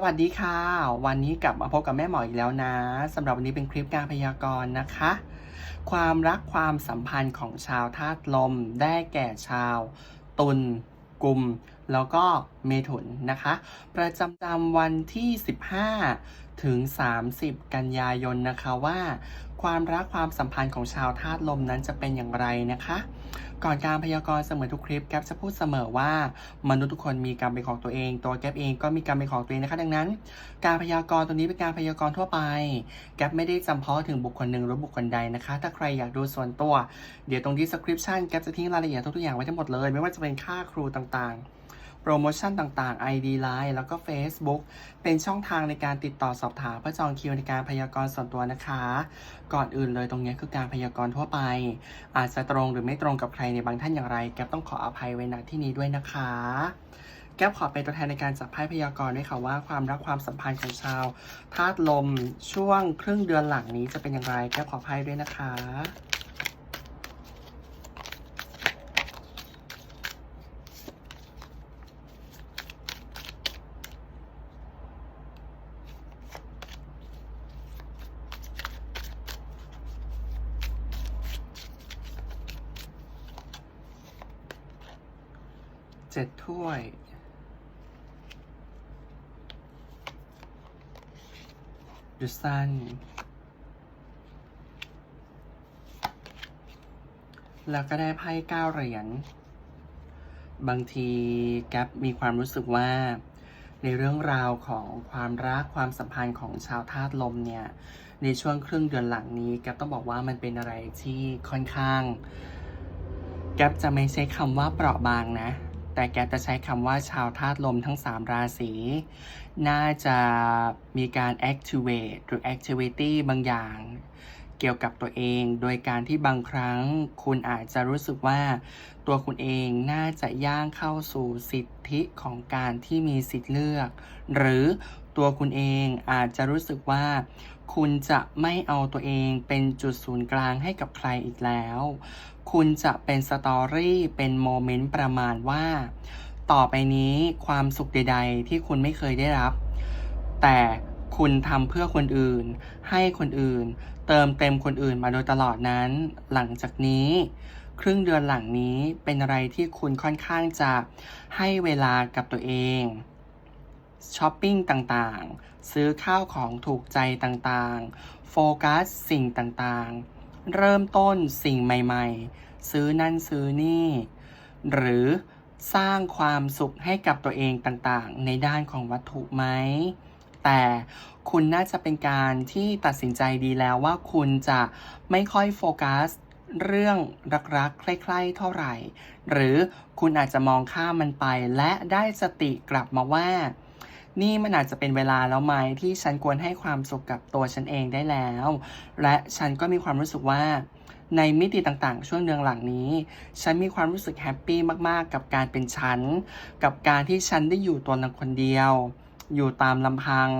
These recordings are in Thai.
สวัสดีค่ะ วันนี้กลับมาพบกับแม่หมออีกแล้วนะสำหรับวันนี้เป็นคลิปการพยากรณ์นะคะ ความรักความสัมพันธ์ของชาวธาตุลม ได้แก่ชาว ตุลกุม แล้วก็เมถุนนะคะ ประจำจำวันที่ 15 ถึง 30 กันยายนนะคะว่า ความรักความสัมพันธ์ของชาวธาตุลมนั้นจะเป็นอย่างไรนะคะ ก่อนการพยากรณ์เสมอทุกคลิปแก๊ปจะพูดเสมอว่ามนุษย์ทุกคนมีกรรมเป็นของตัวเอง ตัวแก๊ปเองก็มีกรรมเป็นของตัวเองนะคะ ดังนั้น การพยากรณ์ตัวนี้เป็นการพยากรณ์ทั่วไป แก๊ปไม่ได้จำเพาะถึงบุคคลหนึ่งหรือบุคคลใดนะคะ ถ้าใครอยากดูส่วนตัว เดี๋ยวตรง description แก๊ปจะทิ้งรายละเอียดทุกๆอย่างไว้ทั้งหมดเลย ไม่ว่าจะเป็นค่าครูต่างๆ โปรโมชั่นต่างๆ ID Line แล้วก็ Facebook เป็นช่องทางในการติดต่อสอบถามเพื่อจองคิวในการพยากรณ์ส่วนตัวนะคะ ก่อนอื่นเลยตรงนี้คือการพยากรณ์ทั่วไป อาจจะตรงหรือไม่ตรงกับใครในบางท่านอย่างไร แก๊ปต้องขออภัยไว้ณที่นี้ด้วยนะคะแก๊ปขอเป็นตัวแทนในการจับไพ่พยากรณ์ด้วยค่ะว่าความรักความสัมพันธ์ของชาวธาตุลมช่วงครึ่งเดือนหลังนี้จะเป็นอย่างไร แก๊ปขอไพ่ด้วยนะคะ เจ็ดถ้วย The Sun แล้วก็ได้ไพ่เก้าเหรียญ บางทีแกปมีความรู้สึกว่า ในเรื่องราวของความรักความสัมพันธ์ของชาวธาตุลมเนี่ย ในช่วงครึ่งเดือนหลังนี้แกปต้องบอกว่ามันเป็นอะไรที่ค่อนข้างแกปจะไม่ใช้คำว่าเปราะบางนะ แต่แกจะใช้คำว่าชาวธาตุลมทั้ง 3 ราศี น่าจะมีการ activate หรือ activity บางอย่างเกี่ยวกับตัวเอง โดยการที่บางครั้งคุณอาจจะรู้สึกว่า ตัวคุณเองน่าจะย่างเข้าสู่สิทธิของการที่มีสิทธิ์เลือก หรือตัวคุณเองอาจจะรู้สึกว่า คุณจะไม่เอาตัวเองเป็นจุดศูนย์กลางให้กับใครอีกแล้ว คุณจะเป็นสตอรี่เป็นโมเมนต์ประมาณว่า ต่อไปนี้ความสุขใด ๆ ที่คุณไม่เคยได้รับ แต่คุณทำเพื่อคนอื่น ให้คนอื่น เติมเต็มคนอื่นมาโดยตลอดนั้น หลังจากนี้ ครึ่งเดือนหลังนี้เป็นอะไรที่คุณค่อนข้างจะให้เวลากับตัวเอง ช้อปปิ้งต่างๆ ซื้อข้าวของถูกใจต่างๆ โฟกัสสิ่งต่างๆ เริ่มต้นสิ่งใหม่ๆ ซื้อนั่นซื้อนี่ หรือสร้างความสุขให้กับตัวเองต่างๆ ในด้านของวัตถุไหม แต่คุณน่าจะเป็นการที่ตัดสินใจดีแล้วว่าคุณจะไม่ค่อยโฟกัสเรื่องรักๆใคร่ๆเท่าไหร่ หรือคุณอาจจะมองข้ามมันไปและได้สติกลับมาว่า นี่มันอาจจะเป็นเวลาแล้วไหมที่ฉันควรให้ความสุขกับตัวฉันเองได้แล้ว และฉันก็มีความรู้สึกว่าในมิติต่างๆ ช่วงเดือนหลังนี้ ฉันมีความรู้สึกแฮปปี้มากๆ กับการเป็นฉัน กับการที่ฉันได้อยู่ตัวนังคนเดียว อยู่ตามลำพัง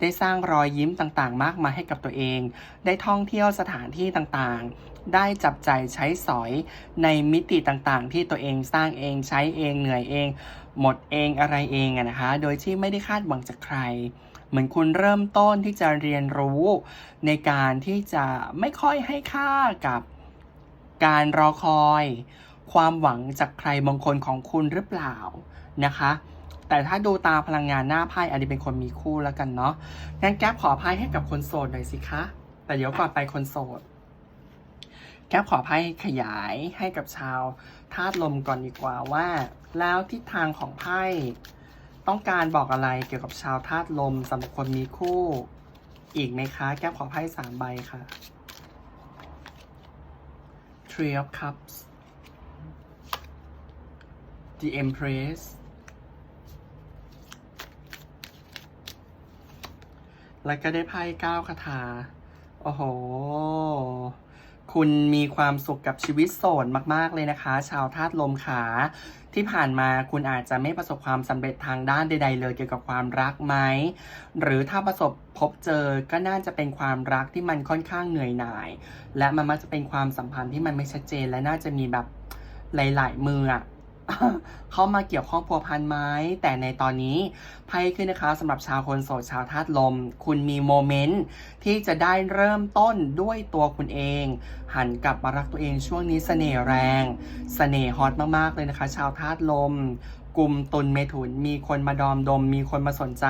ได้สร้างรอยยิ้มต่างๆ มากมายให้กับตัวเอง ได้ท่องเที่ยวสถานที่ต่างๆ ได้จับใจายใช้สอยในมิติต่างๆ ที่ตัวเองสร้างเองใช้เองเหนื่อยเอง หมดเองอะไรเองอะนะคะ โดยที่ไม่ได้คาดหวังจากใคร เหมือนคุณเริ่มต้นที่จะเรียนรู้ ในการที่จะไม่ค่อยให้ค่ากับการรอคอย ความหวังจากใครบางคนของคุณหรือเปล่านะคะ แต่ถ้าดูตาพลังงานหน้าไพ่อันนี้เป็นคนมีคู่แล้วกันเนาะงั้นแก๊ปขอไพ่ให้กับคนโสดหน่อยสิคะ แต่เดี๋ยวก่อนไปคนโสด แก๊ปขอไพ่ขยายให้กับชาวธาตุลมก่อนดีกว่าว่า แล้วทิศทางของไพ่ต้องการบอกอะไรเกี่ยวกับชาวธาตุลมสำหรับคนมีคู่ อีกไหมคะ แก๊ปขอไพ่สามใบค่ะ Three of Cups The Empress แล้วก็ได้ไพ่เก้าคาถา โอ้โห คุณมีความสุขกับชีวิตโสดมาก ๆ เลยนะคะ ชาวธาตุลมขา ที่ผ่านมาคุณอาจจะไม่ประสบความสำเร็จทางด้านใด ๆ เลยเกี่ยวกับความรักไหม หรือถ้าประสบพบเจอก็น่าจะเป็นความรักที่มันค่อนข้างเหนื่อยหน่าย และมันมักจะเป็นความสัมพันธ์ที่มันไม่ชัดเจน และน่าจะมีแบบหลาย ๆ มืออะ เข้ามาเกี่ยวข้องพัวพันไหมแต่ในตอนนี้ไพ่ขึ้นนะคะสำหรับชาวคนโสดชาวธาตุลม คุณมีโมเมนต์ที่จะได้เริ่มต้นด้วยตัวคุณเอง หันกลับมารักตัวเองช่วงนี้เสน่ห์แรงเสน่ห์ฮอตมากๆเลยนะคะ ชาวธาตุลมกลุ่มตุลเมถุนมีคนมาดอมดม มีคนมาสนใจ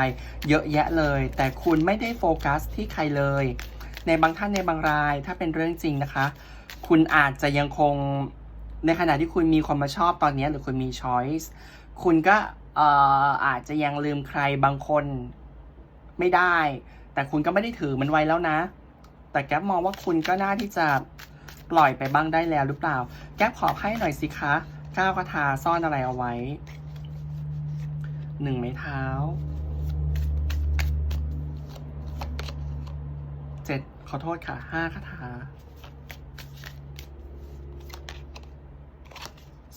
เยอะแยะเลย แต่คุณไม่ได้โฟกัสที่ใครเลย ในบางท่านในบางรายถ้าเป็นเรื่องจริงนะคะ คุณอาจจะยังคง ในขณะที่คุณมีคนมาชอบตอนนี้หรือคุณมีช้อยส์คุณก็เอ่ออาจจะยังลืมใครบางคนไม่ได้ แต่คุณก็ไม่ได้ถือมันไว้แล้วนะ แต่แก๊ปมองว่าคุณก็น่าที่จะปล่อยไปบ้างได้แล้วหรือเปล่า แก๊ปขอให้หน่อยสิคะก้าวคาถาซ่อนอะไรเอาไว้หนึ่งไม้เท้าเจ็ดขอโทษค่ะห้าคาถา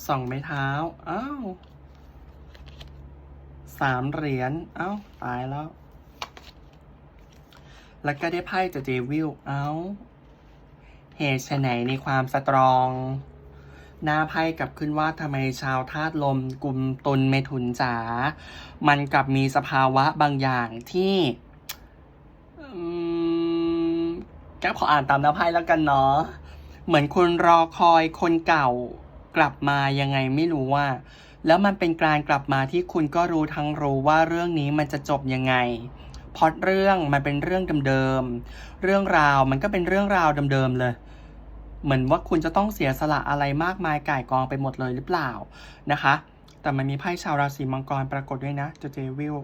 สองไม้เท้า อ้าวสามเหรียญ เอ้า ตายแล้ว แล้วก็ได้ไพ่จากเดวิล เอ้า เหตุไฉนในความสตรอง หน้าไพ่กลับขึ้นว่าทำไมชาวธาตุลมกลุ่มตุลเมถุนจ๋า มันกลับมีสภาวะบางอย่างที่อืมแก๊ปขออ่านตามหน้าไพ่แล้วกันเนาะ เหมือนคนรอคอยคนเก่า กลับมายังไงไม่รู้ว่า แล้วมันเป็นการกลับมาที่คุณก็รู้ทั้งรู้ว่าเรื่องนี้มันจะจบยังไงพอดเรื่องมันเป็นเรื่องเดิมๆ เรื่องราวมันก็เป็นเรื่องราวเดิมๆเลย เหมือนว่าคุณจะต้องเสียสละอะไรมากมายก่ายกองไปหมดเลยหรือเปล่านะคะ แต่มันมีไพ่ชาวราศีมังกรปรากฏด้วยนะเจเจวิล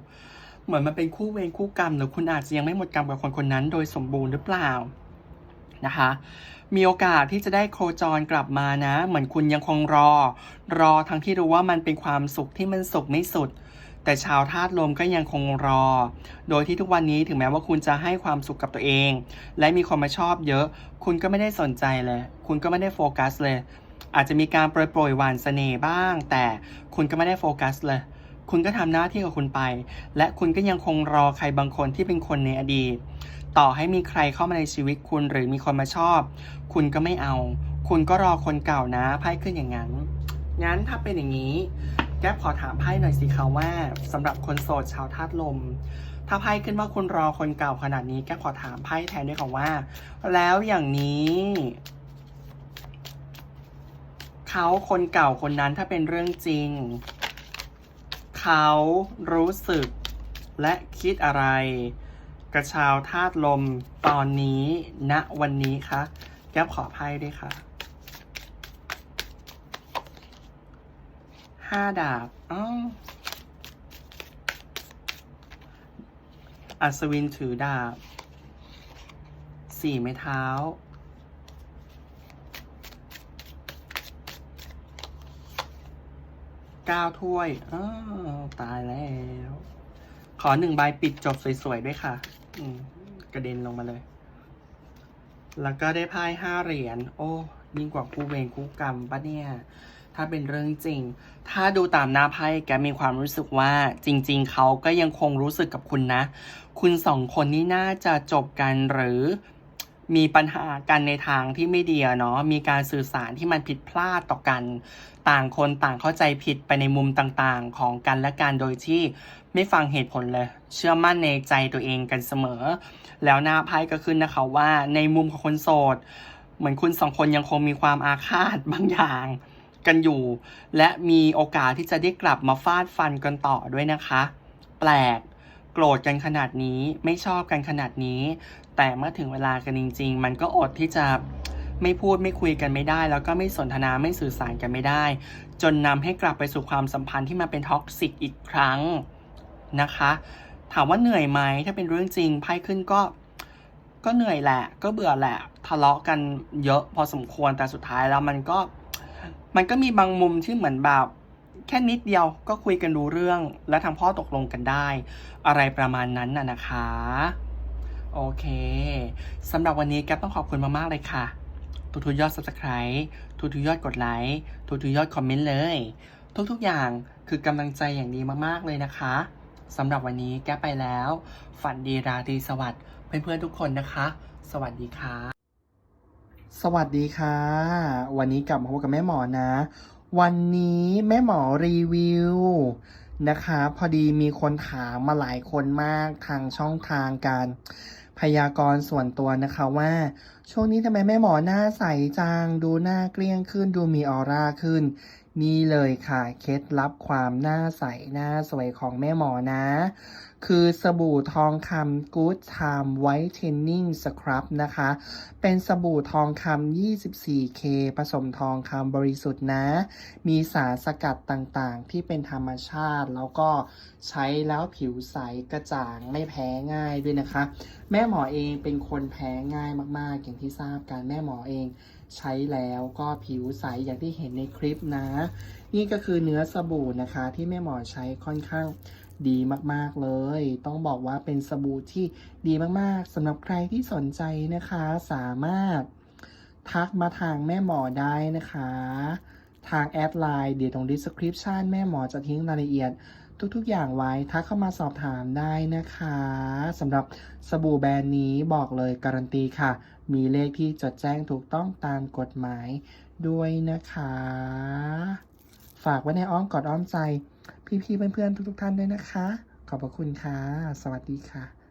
เหมือนมันเป็นคู่เวรคู่กรรม หรือคุณอาจจะยังไม่หมดกรรมกับคนคนนั้นโดยสมบูรณ์หรือเปล่า นะคะ มีโอกาสที่จะได้โคจรกลับมานะ เหมือนคุณยังคงรอ รอทั้งที่รู้ว่ามันเป็นความสุขที่มันสุขไม่สุด แต่ชาวธาตุลมก็ยังคงรอ โดยที่ทุกวันนี้ถึงแม้ว่าคุณจะให้ความสุขกับตัวเอง และมีคนมาชอบเยอะ คุณก็ไม่ได้สนใจเลย คุณก็ไม่ได้โฟกัสเลย อาจจะมีการโปรยโปรยหวานเสน่ห์บ้าง แต่คุณก็ไม่ได้โฟกัสเลยคุณก็ทำหน้าที่ของคุณไป และคุณก็ยังคงรอใครบางคนที่เป็นคนในอดีต ต่อให้มีใครเข้ามาในชีวิตคุณหรือมีคนมาชอบ คุณก็ไม่เอา คุณก็รอคนเก่านะไพ่ขึ้นอย่างนั้น งั้นถ้าเป็นอย่างนี้ แก๊ปขอถามไพ่หน่อยสิคะว่าสำหรับคนโสดชาวธาตุลม ถ้าไพ่ขึ้นว่าคุณรอคนเก่าขนาดนี้ แก๊ปขอถามไพ่แทนด้วยค่ะว่า แล้วอย่างนี้เขาคนเก่าคนนั้นถ้าเป็นเรื่องจริง เขารู้สึกและคิดอะไร กระชาวธาตุลมตอนนี้ณวันนี้คะแก้วขอไพ่ด้วยค่ะห้าดาบอ้าวอัศวินถือดาบสี่ไม้เท้า เก้าถ้วยอ้าวตายแล้ว ขอหนึ่งใบปิดจบสวย ๆ ด้วยค่ะ กระเด็นลงมาเลย แล้วก็ได้ไพ่ห้าเหรียญ โอ้ยิ่งกว่าคู่เวรคู่กรรมปะเนี่ย ถ้าเป็นเรื่องจริง ถ้าดูตามหน้าไพ่แกมีความรู้สึกว่าจริง ๆ เขาก็ยังคงรู้สึกกับคุณนะ คุณสองคนนี้น่าจะจบกันหรือ มีปัญหากันในทางที่ไม่ดีเนาะ มีการสื่อสารที่มันผิดพลาดต่อกัน ต่างคนต่างเข้าใจผิดไปในมุมต่างๆ ของกันและกันโดยที่ไม่ฟังเหตุผลเลย เชื่อมั่นในใจตัวเองกันเสมอ แล้วหน้าไพ่ก็ขึ้นนะคะว่าในมุมของคนโสด เหมือนคุณสองคนยังคงมีความอาฆาตบางอย่างกันอยู่ และมีโอกาสที่จะได้กลับมาฟาดฟันกันต่อด้วยนะคะ แปลกโกรธกันขนาดนี้ไม่ชอบกันขนาดนี้ แต่เมื่อถึงเวลากันจริง ๆ มันก็อดที่จะไม่พูดไม่คุยกันไม่ได้ แล้วก็ไม่สนทนาไม่สื่อสารกันไม่ได้ จนนำให้กลับไปสู่ความสัมพันธ์ที่มันเป็นท็อกซิกอีกครั้งนะคะ ถามว่าเหนื่อยไหมถ้าเป็นเรื่องจริงไพ่ขึ้นก็ ก็เหนื่อยแหละ ก็เบื่อแหละทะเลาะกันเยอะพอสมควรแต่สุดท้ายแล้วมันก็มันก็มีบางมุมที่เหมือนแบบแค่นิดเดียวก็คุยกันรู้เรื่องและทางพ่อตกลงกันได้ อะไรประมาณนั้นน่ะนะคะ โอเคสำหรับวันนี้แก๊ปต้องขอบคุณมาก ๆ เลยค่ะ ทุกๆยอด subscribe ทุกๆยอดกดไลค์ทุกๆยอดคอมเมนต์เลย ทุกๆอย่างคือกำลังใจอย่างดีมาก ๆ เลยนะคะสำหรับวันนี้แก๊ปไปแล้ว ฝันดีราตรีสวัสดิ์เพื่อนๆทุกคนนะคะ สวัสดีค่ะ สวัสดีค่ะ วันนี้กลับมาพบกับแม่หมอนะ วันนี้แม่หมอรีวิวนะคะ พอดีมีคนถามมาหลายคนมากทางช่องทางการ พยากรณ์ส่วนตัวนะคะว่า ช่วงนี้ทำไมแม่หมอหน้าใสจังดูหน้าเกลี้ยงขึ้น ดูมีออร่าขึ้น นี่เลยค่ะเคล็ดลับความหน้าใสหน้าสวยของแม่หมอนะ คือสบู่ทองคำ Good Time Whitening Scrub นะคะ เป็นสบู่ทองคำ 24K ผสมทองคำบริสุทธิ์นะ มีสารสกัดต่างๆ ที่เป็นธรรมชาติแล้วก็ใช้แล้วผิวใสกระจ่างไม่แพ้ง่ายด้วยนะคะ แม่หมอเองเป็นคนแพ้ง่ายมากๆ อย่างที่ทราบกันแม่หมอเองใช้แล้วก็ผิวใสอย่างที่เห็นในคลิปนะ นี่ก็คือเนื้อสบู่นะคะ ที่แม่หมอใช้ค่อนข้างดีมากๆเลย ต้องบอกว่าเป็นสบู่ที่ดีมากๆสำหรับใครที่สนใจนะคะสามารถทักมาทางแม่หมอได้นะคะ ทางแอดไลน์เดี๋ยวตรง description แม่หมอจะทิ้งรายละเอียด ทุกๆ อย่างไว้ทักเข้ามาสอบถามได้นะคะสำหรับสบู่แบรนด์นี้บอกเลยการันตีค่ะ มีเลขที่จดแจ้งถูกต้องตามกฎหมายด้วยนะคะ ฝากไว้ในอ้อมกอดอ้อมใจ พี่ๆเพื่อนๆทุกๆ ท่านด้วยนะคะ ขอบพระคุณค่ะ สวัสดีค่ะ